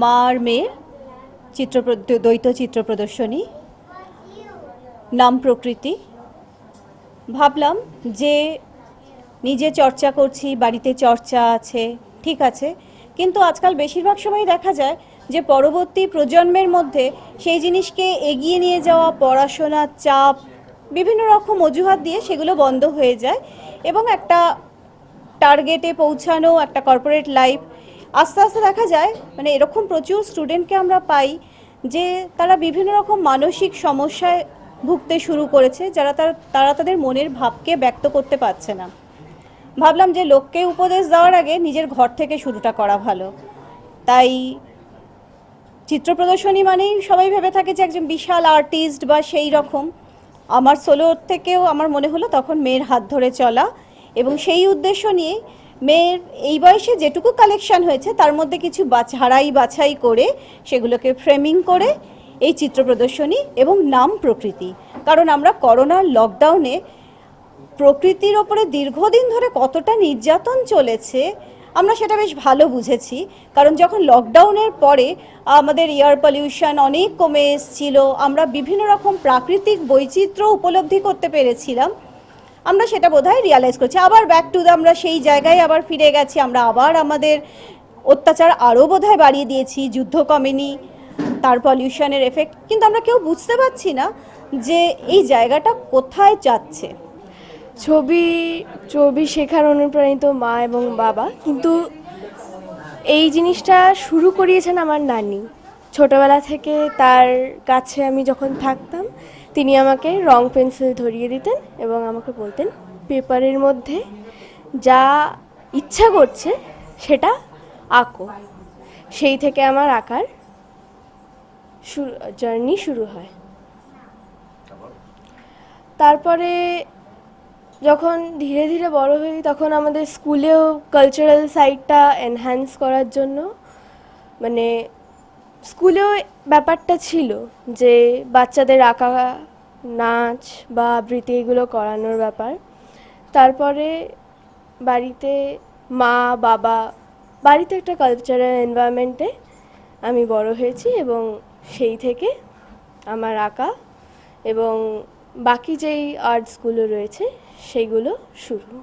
মা আর মেয়ের চিত্র দ্বৈত চিত্র প্রদর্শনী, নাম প্রকৃতি। ভাবলাম যে নিজে চর্চা করছি, বাড়িতে চর্চা আছে, ঠিক আছে। কিন্তু আজকাল বেশিরভাগ সময় দেখা যায় যে পরবর্তী প্রজন্মের মধ্যে সেই জিনিসকে এগিয়ে নিয়ে যাওয়া পড়াশোনার চাপ, বিভিন্ন রকম অজুহাত দিয়ে সেগুলো বন্ধ হয়ে যায় এবং একটা টার্গেটে পৌঁছানো, একটা কর্পোরেট লাইফ আস্তে আস্তে দেখা যায় মানে এরকম প্রচুর স্টুডেন্টকে আমরা পাই যে তারা বিভিন্ন রকম মানসিক সমস্যায় ভুগতে শুরু করেছে, যারা তার, তারা তাদের মনের ভাবকে ব্যক্ত করতে পারছে না। ভাবলাম যে লোককে উপদেশ দেওয়ার আগে নিজের ঘর থেকে শুরুটা করা ভালো। তাই চিত্র প্রদর্শনী মানেই সবাই ভেবে থাকে যে একজন বিশাল আর্টিস্ট বা সেই রকম। আমার সোলোর থেকেও আমার মনে হলো তখন মেয়ের হাত ধরে চলা এবং সেই উদ্দেশ্য নিয়ে মেয়ের এই বয়সে যেটুকু কালেকশন হয়েছে, তার মধ্যে কিছু বাছাড়াই বাছাই করে সেগুলোকে ফ্রেমিং করে এই চিত্র প্রদর্শনী এবং নাম প্রকৃতি। কারণ আমরা করোনার লকডাউনে প্রকৃতির ওপরে দীর্ঘদিন ধরে কতটা নির্যাতন চলেছে, আমরা সেটা বেশ ভালো বুঝেছি। কারণ যখন লকডাউনের পরে আমাদের এয়ার পলিউশন অনেক কমে এসেছিল, আমরা বিভিন্ন রকম প্রাকৃতিক বৈচিত্র্য উপলব্ধি করতে পেরেছিলাম। আমরা সেটা বোধহয় রিয়ালাইজ করছি। আবার ব্যাক টু দ্য আমরা সেই জায়গায় আবার ফিরে গেছি। আমরা আবার আমাদের অত্যাচার আরও বোধহয় বাড়িয়ে দিয়েছি, যুদ্ধ কমেনি, তার পলিউশনের এফেক্ট কিন্তু আমরা কেউ বুঝতে পারছি না যে এই জায়গাটা কোথায় যাচ্ছে। ছবি ছবি শেখার অনুপ্রাণিত মা এবং বাবা। কিন্তু এই জিনিসটা শুরু করিয়েছেন আমার নানি। ছোটবেলা থেকে তার কাছে আমি যখন থাকতাম তিনি আমাকে রং পেন্সিল ধরিয়ে দিতেন এবং আমাকে বলতেন, পেপারের মধ্যে যা ইচ্ছা করছে সেটা আঁকো। সেই থেকে আমার আঁকার জার্নি শুরু হয়। তারপরে যখন ধীরে ধীরে বড় হই, তখন আমাদের স্কুলেও কালচারাল সাইডটা এনহ্যান্স করার জন্য মানে স্কুলেও ব্যাপারটা ছিল যে বাচ্চাদের আঁকা, নাচ বা আবৃত্তি এগুলো করানোর ব্যাপার। তারপরে বাড়িতে মা, বাবা, বাড়িতে একটা কালচারাল এনভায়রনমেন্টে আমি বড় হয়েছি এবং সেই থেকে আমার আঁকা এবং বাকি যেই আর্টসগুলো রয়েছে সেইগুলো শুরু।